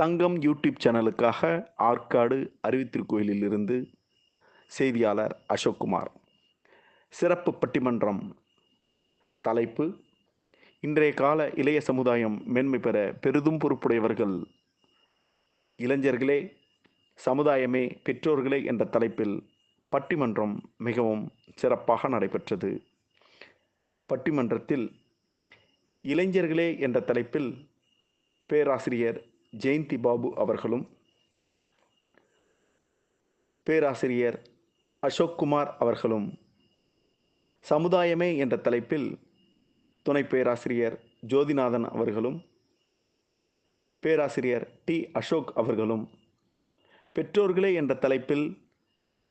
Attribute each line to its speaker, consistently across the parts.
Speaker 1: தங்கம் YouTube சேனலுக்காக Arcot அறிவித்திருக்கோயிலிருந்து செய்தியாளர் அசோக்குமார். சிறப்பு பட்டிமன்றம் தலைப்பு இன்றைய கால இளைய சமுதாயம் மேன்மை பெற பெரிதும் பொறுப்புடையவர்கள் இளைஞர்களே சமுதாயமே பெற்றோர்களே என்ற தலைப்பில் பட்டிமன்றம் மிகவும் சிறப்பாக நடைபெற்றது. பட்டிமன்றத்தில் இளைஞர்களே என்ற தலைப்பில் பேராசிரியர் ஜெயந்தி பாபு அவர்களும் பேராசிரியர் அசோக்குமார் அவர்களும் சமுதாயமே என்ற தலைப்பில் துணை பேராசிரியர் ஜோதிநாதன் அவர்களும் பேராசிரியர் டி அசோக் அவர்களும் பெற்றோர்களே என்ற தலைப்பில்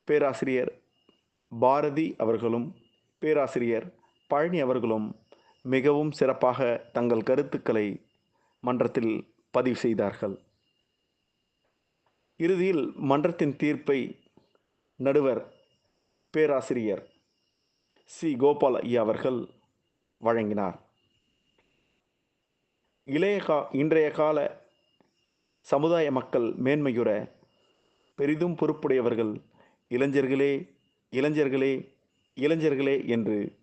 Speaker 1: பேராசிரியர் பாரதி அவர்களும் பேராசிரியர் பழனி அவர்களும் மிகவும் சிறப்பாக தங்கள் கருத்துக்களை மன்றத்தில் பதிவு செய்தார்கள். இறுதியில் மன்றத்தின் தீர்ப்பை நடுவர் பேராசிரியர் சி. கோபால் ஐயா அவர்கள் வழங்கினார். இளைய கா இன்றைய கால சமுதாய மக்கள் மேன்மையுற பெரிதும் பொறுப்புடையவர்கள் இளைஞர்களே இளைஞர்களே இளைஞர்களே என்று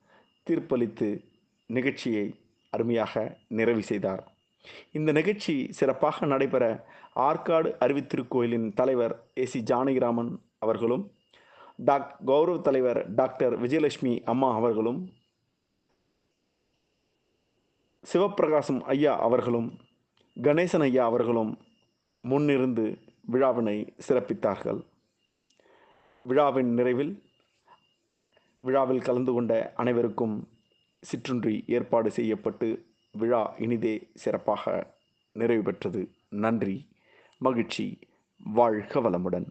Speaker 1: தீர்ப்பளித்து நிகழ்ச்சியை அருமையாக நிறைவு செய்தார். இந்த நிகழ்ச்சி சிறப்பாக நடைபெற ஆற்காடு அறிவித்திருக்கோயிலின் தலைவர் ஏ சி ஜானகிராமன் அவர்களும் டாக் கௌரவ தலைவர் டாக்டர் விஜயலட்சுமி அம்மா அவர்களும் சிவப்பிரகாசம் ஐயா அவர்களும் கணேசன் ஐயா அவர்களும் முன்னிருந்து விழாவினை சிறப்பித்தார்கள். விழாவின் நிறைவில் விழாவில் கலந்து கொண்ட அனைவருக்கும் சிற்றுன்றி ஏற்பாடு செய்யப்பட்டு விழா இனிதே சிறப்பாக நிறைவு பெற்றது. நன்றி மகிழ்ச்சி வாழ்க வளமுடன்.